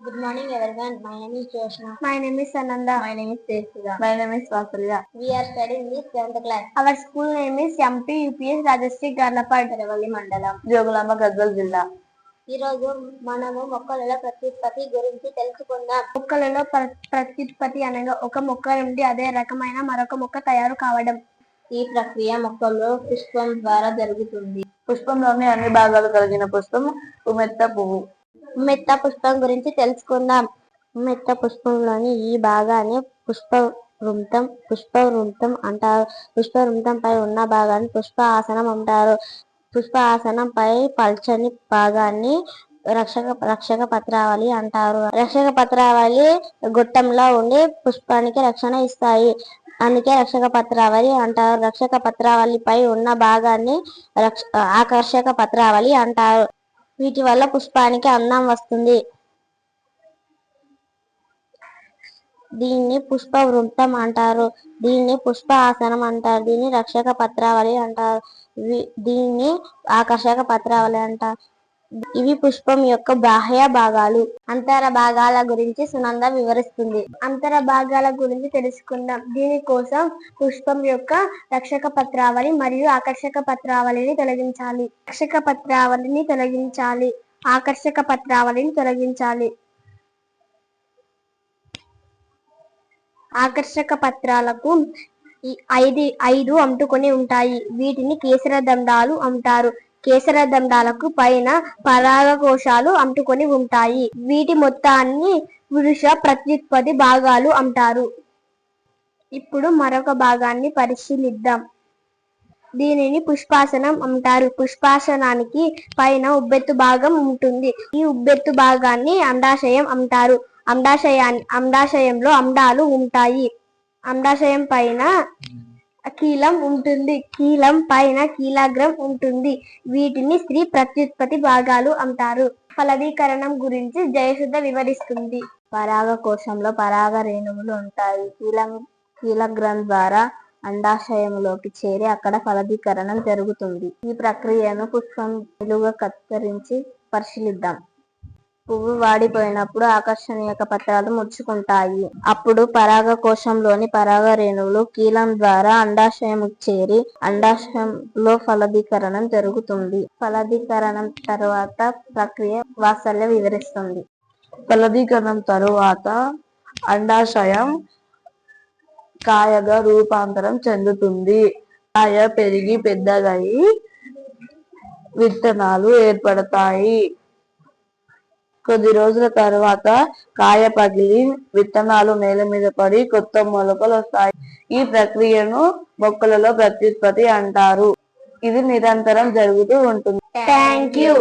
Good morning everyone. My name is Joshna. My name is Sananda. My name is Tesida. My name is Vasalya. We are studying this 7th class. Our school name is MP UPS Rajastri Garlapad. Peravalli మండలం జోగులాంబ గద్వాల్ జిల్లా ఈ రోజు మనము మొక్కలలో ప్రత్యుత్పత్తి గురించి తెలుసుకుందాం మొక్కలలో ప్ర- ప్రత్యుత్పత్తి అనగా ఒక మొక్క నుండి అదే రకమైన మరొక మొక్క తయారు కావడం ఈ ప్రక్రియ మొక్కల్లో పుష్పం ద్వారా జరుగుతుంది పుష్పంలోని అన్ని భాగాలు కలిగిన పుష్పం ఉమెత్త పువ్వు మెత్త పుష్పం గురించి తెలుసుకుందాం. మెత్త పుష్పంలోని ఈ భాగాన్ని పుష్ప వృంతం పుష్ప వృంతం అంటారు. పుష్ప వృంతంపై ఉన్న భాగాన్ని పుష్ప ఆసనం అంటారు. పుష్ప ఆసనంపై పల్చని భాగాన్ని రక్షక రక్షక పత్రావళి అంటారు. రక్షక పత్రావళి గొట్టంలో ఉండి పుష్పానికి రక్షణ ఇస్తాయి. అందుకే రక్షక పత్రావళి అంటారు. రక్షక పత్రావళిపై ఉన్న భాగాన్ని రక్ష ఆకర్షక పత్రావళి అంటారు. వీటి వల్ల పుష్పానికి అందం వస్తుంది. దీన్ని పుష్ప వృంతం అంటారు. దీన్ని పుష్ప ఆసనం అంటారు. దీన్ని రక్షక పత్రావళి అంటారు. దీన్ని ఆకర్షక పత్రావళి అంటారు. ఇవి పుష్పం యొక్క బాహ్య భాగాలు. అంతర భాగాల గురించి సునంద వివరిస్తుంది. అంతర భాగాల గురించి తెలుసుకుందాం. దీనికోసం పుష్పం యొక్క రక్షక పత్రావళి మరియు ఆకర్షక పత్రావళిని తొలగించాలి. రక్షక పత్రావళిని తొలగించాలి. ఆకర్షక పత్రావళిని తొలగించాలి. ఆకర్షక పత్రాలకు ఐదు ఐదు అంటుకొని ఉంటాయి. వీటిని కేసర దండాలు అంటారు. కేసర దండాలకు పైన పరాగ కోశాలు అంటుకొని ఉంటాయి. వీటి మొత్తాన్ని పురుష ప్రత్యుత్పత్తి భాగాలు అంటారు. ఇప్పుడు మరొక భాగాన్ని పరిశీలిద్దాం. దీనిని పుష్పాసనం అంటారు. పుష్పాసనానికి పైన ఉబ్బెత్తు భాగం ఉంటుంది. ఈ ఉబ్బెత్తు భాగాన్ని అండాశయం అంటారు. అండాశయాన్ని అండాశయంలో అండాలు ఉంటాయి. అండాశయం పైన కీలం ఉంటుంది. కీలం పైన కీలాగ్రం ఉంటుంది. వీటిని స్త్రీ ప్రత్యుత్పత్తి భాగాలు అంటారు. ఫలదీకరణం గురించి జయసుధ వివరిస్తుంది. పరాగ కోశంలో పరాగ రేణువులు ఉంటాయి. కీలం కీలగ్రం ద్వారా అండాశయంలోకి చేరి అక్కడ ఫలదీకరణం జరుగుతుంది. ఈ ప్రక్రియను పుష్పం నిలువ కత్తిరించి పరిశీలిద్దాం. పువ్వు వాడిపోయినప్పుడు ఆకర్షణీయక పత్రాలు ముడుచుకుంటాయి అప్పుడు పరాగ కోశంలోని పరాగ రేణువులు కీలం ద్వారా అండాశయం చేరి అండాశయంలో ఫలదీకరణం జరుగుతుంది. ఫలదీకరణం తర్వాత ప్రక్రియ వాత్సల్య వివరిస్తుంది. ఫలదీకరణం తరువాత అండాశయం కాయగా రూపాంతరం చెందుతుంది. కాయ పెరిగి పెద్దగయి విత్తనాలు ఏర్పడతాయి. కొద్ది రోజుల తర్వాత కాయ పగిలి విత్తనాలు నేల మీద పడి కొత్త మొలకలు వస్తాయి. ఈ ప్రక్రియను మొక్కలలో ప్రత్యుత్పత్తి అంటారు. ఇది నిరంతరం జరుగుతూ ఉంటుంది. Thank you